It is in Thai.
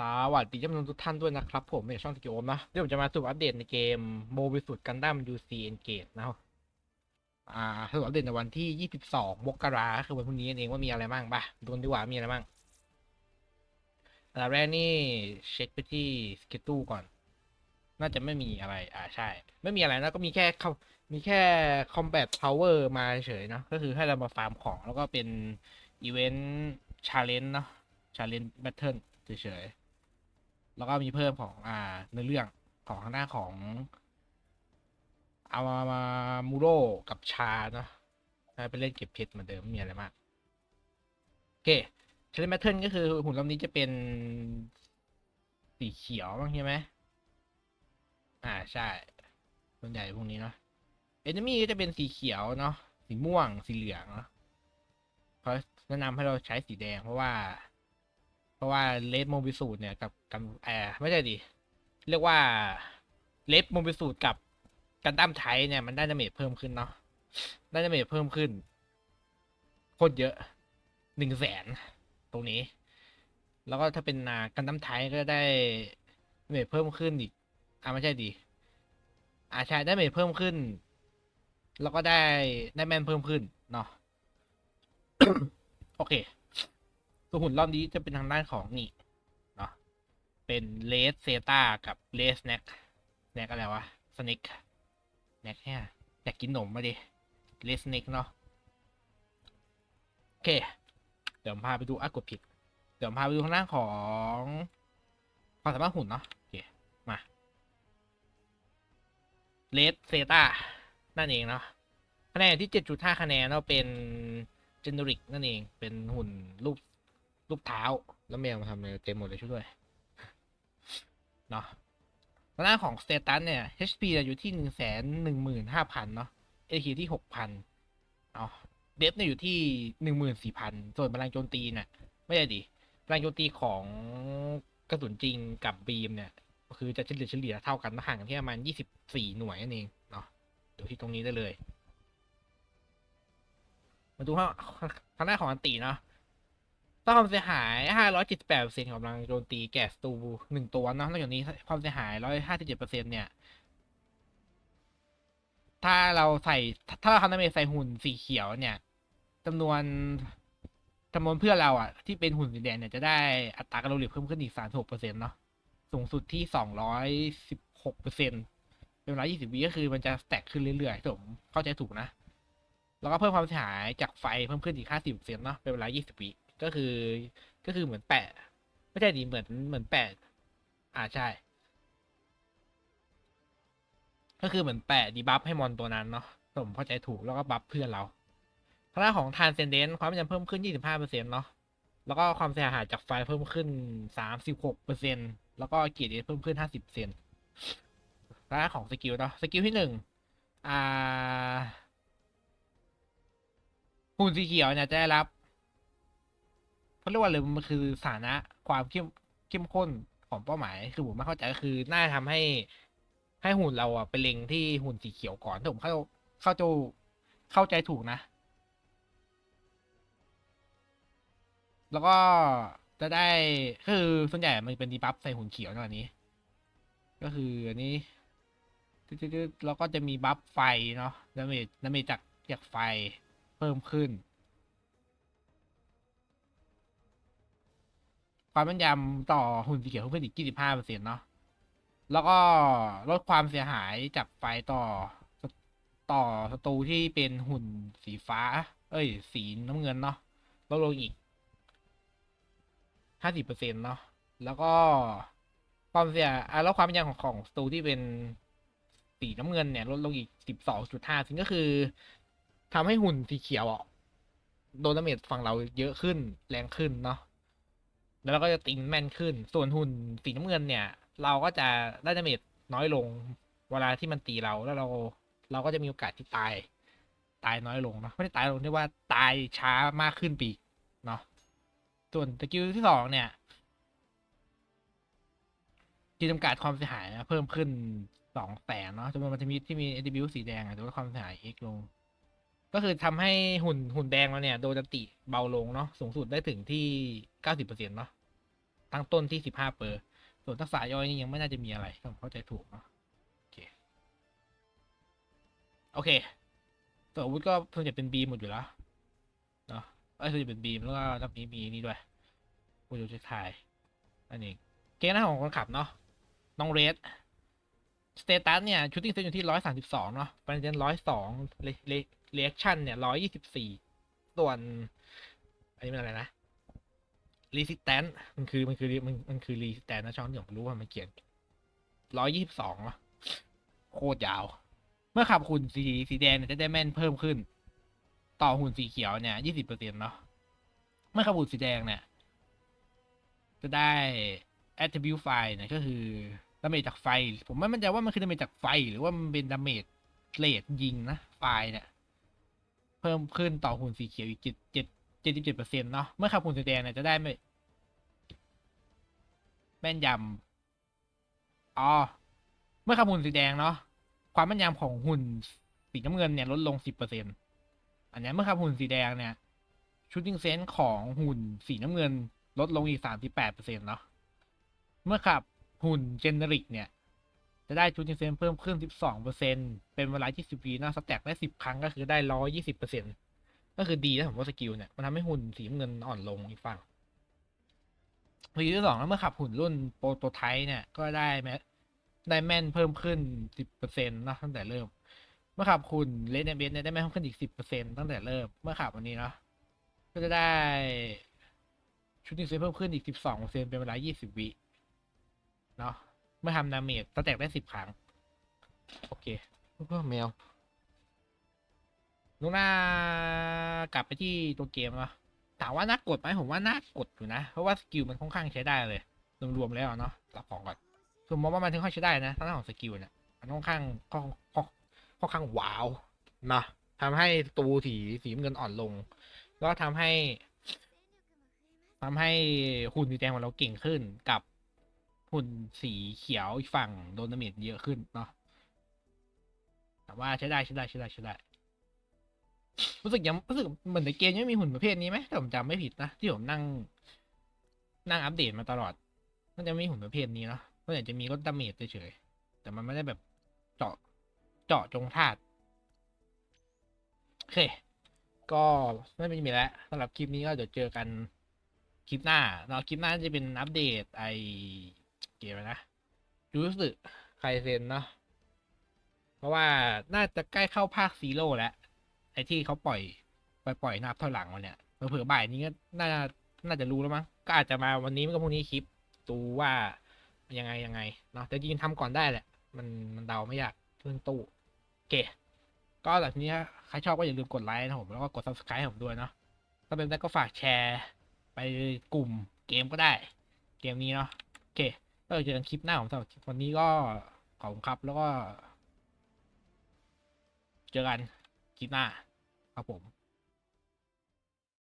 สวัสดีท่านผู้ชมทุกท่านด้วยนะครับ ผมในช่องตะกี้โอมนะเดี๋ยวผมจะมาสรุปอัปเดตในเกมโมบิสุดกันดั้ม UC Engage นะครับอ่าสรุปอัปเดตในวันที่ 22 มกราคมคือวันพรุ่งนี้นเองว่ามีอะไรบ้างป่ะดูดีกว่ามีอะไรบ้างอันแรกนี่เช็คไปที่สเกตูก่อน น่าจะไม่มีอะไร อ่าใช่ ไม่มีอะไรนะก็มีแค่เขามีแค่ combat power มาเฉยนะก็คือให้เรามาฟาร์มของแล้วก็เป็นอีเวนต์ challenge เนาะ challenge battle เฉยๆ แล้วก็มีเพิ่มของอ่าในอเรื่องของทางด้าของอามามามูโรกับชาเนาะไปเล่นเก็บเพชรเหมือนเดิมไม่มีอะไรมาก โอเคเช a เลแมทเทิลก็คือหุ่นลำนี้จะเป็นสีเขียวบ้างใช่ไหมอ่าใช่ส่วนใหญ่พวกนี้เนาะเอนมี่ก็จะเป็นสีเขียวเนาะสีม่วงสีเหลืองเนาะเขาแนะนำให้เราใช้สีแดงเพราะว่า เพราะว่าเลดโมบิสูตเนี่ยกับกับแอร์ไม่ใช่ดิเรียกว่าเลดโมบิสูตกับกันดั้มไทยเนี่ยมันได้ดาเมจเพิ่มขึ้นเนาะได้ดาเมจเพิ่มขึ้นโคตรเยอะหนึ่งแสนตรงนี้ แล้วก็ถ้าเป็นนากันดั้มไทยก็ได้ดาเมจเพิ่มขึ้นอีกอ่าไม่ใช่ดิอ่าใช่ได้ดาเมจเพิ่มขึ้น แล้วก็ได้ได้แมนเพิ่มขึ้นเนาะโอเค ตัวหุ่นรอบนี้จะเป็นทางด้านของนี่เนาะเป็นเลสเซตากับเลสแน็กแน็กอะไรวะสเน็กแน็กเนี่ยอยากกินหนมมาดิเลสเน็กเนาะโอเค เดี๋ยวพาไปดูอากดผิด เดี๋ยวพาไปดูทางด้านของความสามารถหุ่นเนาะโอเคมาเลสเซตานั่นเองเนาะคะแนนที่ 7.5 คะแนนเนาะเป็นเจเนริกนั่นเองเป็นหุ่นรูป รูปเท้าแล้วแมวมาทำอะไรเต็มหมดเลยช่วยด้วยเนาะทางด้านของสเตตัสเนี่ย HP อยู่ที่หนึ่งแสนหนึ่งหมื่นห้าพันเนาะ AQ ที่หกพันเนาะเดฟเนี่ยอยู่ที่หนึ่งหมื่นสี่พันส่วนพลังโจมตีเนี่ยไม่ใช่ดิพลังโจมตีของกระสุนจริงกับบีมเนี่ย คือจะเฉลี่ยเฉลี่ยเท่ากันห่างกันที่ประมาณยี่สิบสี่หน่วยนั่นเองเนาะดูที่ตรงนี้ได้เลย มาดูข้างทางด้าของอันตีเนาะ สร้างความเสียหาย 578%ของกำลังโจมตีแก่สตูหนึ่งตัวเนาะนอกจากนี้ความเสียหาย 157%เนี่ย ถ้าเราใส่ ถ้าเราทำดาเมจใส่หุ่นสีเขียวเนี่ยจำนวนจำนวนเพื่อนเราอะ ที่เป็นหุ่นสีแดงเนี่ยจะได้อัตราการโหลเพิ่มขึ้นอีก 36%เซ็นต์เนาะสูงสุดที่ 216%เป็นต์เวลา20วิก็คือมันจะแตกขึ้นเรื่อยๆผมเข้าใจถูกนะ แล้วก็เพิ่มความเสียหายจากไฟเพิ่มขึ้นอีก 50%เนาะเป็นเวลา20วิ ก็คือก็คือเหมือนแปะ ไม่ใช่ดีเหมือนเหมือนแปะอ่าใช่ ก็คือเหมือนแปะดีบัฟให้มอนตัวนั้นเนาะถ้าผมเข้าใจถูกแล้วก็บัฟเพื่อนเราทางด้าของทานเซนเดนความจำเพิ่มขึ้น 25%เนาะแล้วก็ความเสียหายจากไฟเพิ่มขึ้น 36%แล้วก็เกียรติเพิ่มขึ้น 50%ทางด้าของสกิลเนาะสกิลที่หนึ่งอ่าหุ่นสีเขียวเนี่ยจะได้รับ เขาเรียกว่าอะไรมันคือสานะความเข้มเข้มข้นของเป้าหมาย คือผมไม่เข้าใจก็คือน่าทำให้ ให้หุ่นเราอะไปเล็งที่หุ่นสีเขียวก่อนถ้าผมเข้าเข้าจเข้าใจถูกนะ แล้วก็จะได้คือส่วนใหญ่มันเป็นดีบัฟใส่หุ่นเขียวนะอันนี้ ก็คืออันนี้แล้วก็จะมีบัฟไฟเนาะดาเมจดาเมจจากจากไฟเพิ่มขึ้น ความแม่นยำต่อหุ่นสีเขียวเพิ่มอีก 25%เนาะ แล้วก็ลดความเสียหายจากไฟต่อต่อศัตรูที่เป็นหุ่นสีฟ้า เอ้ย สีน้ำเงินเนาะ ลดลงอีก 50%เนาะ แล้วก็ความเสียอะแล้วความแม่นยำของของศัตรูที่เป็นสีน้ำเงินเนี่ย ลดลงอีก 12.5ซึ่งก็คือทำให้หุ่นสีเขียวอะโดนดาเมจฝั่งเราเยอะขึ้นแรงขึ้นเนาะ แล้วเราก็จะติงแม่นขึ้น ส่วนหุ่นสีน้ำเงินเนี่ย เราก็จะได้ดาเมจน้อยลง เวลาที่มันตีเราแล้วเรา เราก็จะมีโอกาสที่ตาย ตายน้อยลงเนาะไม่ได้ตายลงที่ว่าตายช้ามากขึ้นปีกเนาะส่วนสกิลที่สองเนี่ยที่จำกัดความเสียหายนะเพิ่มขึ้นสองแสนเนาะจำนวนมันจะมีที่มี attribute สีแดงอะแต่ว่าความเสียหาย x ลง ก็คือทำให้หุ่นหุ่นแดงเราเนี่ย โดนจติเบาลงเนาะสูงสุดได้ถึงที่เก้าสิบเปอร์เซ็นต์เนาะตั้งต้นที่สิบห้าเปอร์ส่วนทักษะย่อยนี่ยังไม่น่าจะมีอะไรผมเข้าใจถูกเนาะโอเคโอเคตัวอาวุธก็ส่วนใหญ่เป็นบีหมดอยู่แล้วเนาะไอ้ส่วนใหญ่เป็นบีแล้วก็รอบนี้มีนี่ด้วยผู้ดูชุดไทายอันนี้เกณฑ์หน้าของคนขับเนาะน้องเรสสเตตัสเนี่ยชูตติ้งเซนอยู่ที่ร้อยสามสิบสองเนาะประเด็นร้อยสองเล เลเลชั่นเนี่ยร้อยยี่สิบสี่ส่วน อันนี้มันอะไรนะ resistant มันคือมันคือมันมันคือ resistant นะช่องที่ผมรู้ว่ามันเขียนร้อยยี่สิบสองโคตรยาว เมื่อขับหุ่นสีสีแดงเนี่ยจะได้แม่นเพิ่มขึ้น ต่อหุ่นสีเขียวเนี่ยยี่สิบเปอร์เซ็นต์เนาะเมื่อขับหุ่นสีแดงเนี่ย จะได้ attribute ไฟเนี่ยก็คือดาเมจจากไฟ ผมไม่มั่นใจว่ามันคือดาเมจจากไฟ หรือว่ามันเป็นดาเมจเลดยิงนะไฟเนี่ย เพิ่มขึ้นต่อหุ่นสีเขียวอีกเจ็ดเจ็ดเจ็ดสิบเจ็ดเปอร์เซ็นต์เนาะเมื่อขับหุ่นสีแดงเนี่ยจะได้ไม่แม่นยำอ๋อเมื่อขับหุ่นสีแดงเนาะความแม่นยำของหุ่นสีน้ำเงินเนี่ยลดลงสิบเปอร์เซ็นต์อันนี้เมื่อขับหุ่นสีแดงเนี่ยชูตติ้งเซนส์ของหุ่นสีน้ำเงินลดลงอีกสามสิบแปดเปอร์เซ็นต์เนาะเมื่อขับหุ่นเจเนริกเนี่ย จะได้ชูตติ้งเซนเพิ่มขึ้นสิบสองเปอร์เซ็นเป็นเวลาที่สิบวินะสแต็กได้สิบครั้งก็คือได้ร้อยยี่สิบเปอร์เซ็นก็คือดีนะผมว่าสกิลเนี่ย มันทำให้หุ่นสีเงินอ่อนลงอีกฝั่งวีที่สองแล้วเมื่อขับหุ่นรุ่นโปรโตไทป์เนี่ย ก็ได้แมได้แม่นเพิ่มขึ้นสิบเปอร์เซ็นนะตั้งแต่เริ่ม เมื่อขับหุ่นเลนเนเบนเนี่ยได้แม่นเพิ่มขึ้นอีกสิบเปอร์เซ็นตั้งแต่เริ่ม เมื่อขับวันนี้เนาะ ก็จะได้ชุดนิงเซนเพิ่มขึ้นอีกสิบสองเป็นเวลายี่สิบวิเนาะ เมื่อทำดาเมจสแต็กได้สิบครั้ง โอเคก็แมวลูกหน้ากลับไปที่ตัวเกมเนาะถามว่าน่ากดไหมผมว่าน่ากดอยู่นะ เพราะว่าสกิลมันค่อนข้างใช้ได้เลย รวมๆแล้วเนาะรับของก่อนคือมองว่ามันถึงค่อนข้างใช้ได้นะทั้งของสกิลเนี่ยมันค่อนข้างค่อนค่อนค่อนข้างว้าวนะทำให้ตูสีสีน้ำเงินอ่อนลง แล้วก็ทำให้ทำให้หุ่นสีแดงของเราเก่งขึ้นกับ หุ่นสีเขียวอีกฝั่งโดนดาเมจเยอะขึ้นเนาะแต่ว่าใช้ได้ใช้ได้ใช้ได้ใช้ได้ รู้สึกยังรู้สึกเหมือนในเกมยังมีหุ่นประเภทนี้ไหมถ้าผมจำไม่ผิดนะที่ผมนั่ง นั่งอัปเดตมาตลอดน่าจะมีหุ่นประเภทนี้เนาะก็อากจะมีลดดาเมจเฉยๆแต่มันไม่ได้แบบเจาะเจาะจงธาตุโอเค ก็ไม่มีแล้วสำหรับคลิปนี้ก็เดี๋ยวเจอกันคลิปหน้าเนาะคลิปหน้าจะเป็นอัปเดตไอ เกมอะรนะยูสึไคเซนเนาะเพราะว่าน่าจะใกล้เข้าภาคซีโร่แล้ว ไอ้ที่เขาปล่อยปล่อยปล่อยนับถอยหลังมาเนี่ยเผื่อบ่ายนี้ก็น่าน่าจะรู้แล้วมั้งก็อาจจะมาวันนี้ไม่ก็พรุ่งนี้คลิปดูว่ายังไงยังไงเนาะแต่จริงทำก่อนได้แหละ มันมันเดาไม่ยากเรื่องตู้โอเค ก็แบบนี้ใครชอบก็อย่าลืมกดไลค์นะผมแล้วก็กด subscribe ผมด้วยเนาะถ้าเป็นได้ก็ฝากแชร์ไปกลุ่มเกมก็ได้ เกมนี้เนาะโอเค ก็เจอกันคลิปหน้าของสำหรับวันนี้ก็ขอบคุณครับแล้วก็ เจอกันคลิปหน้าครับผม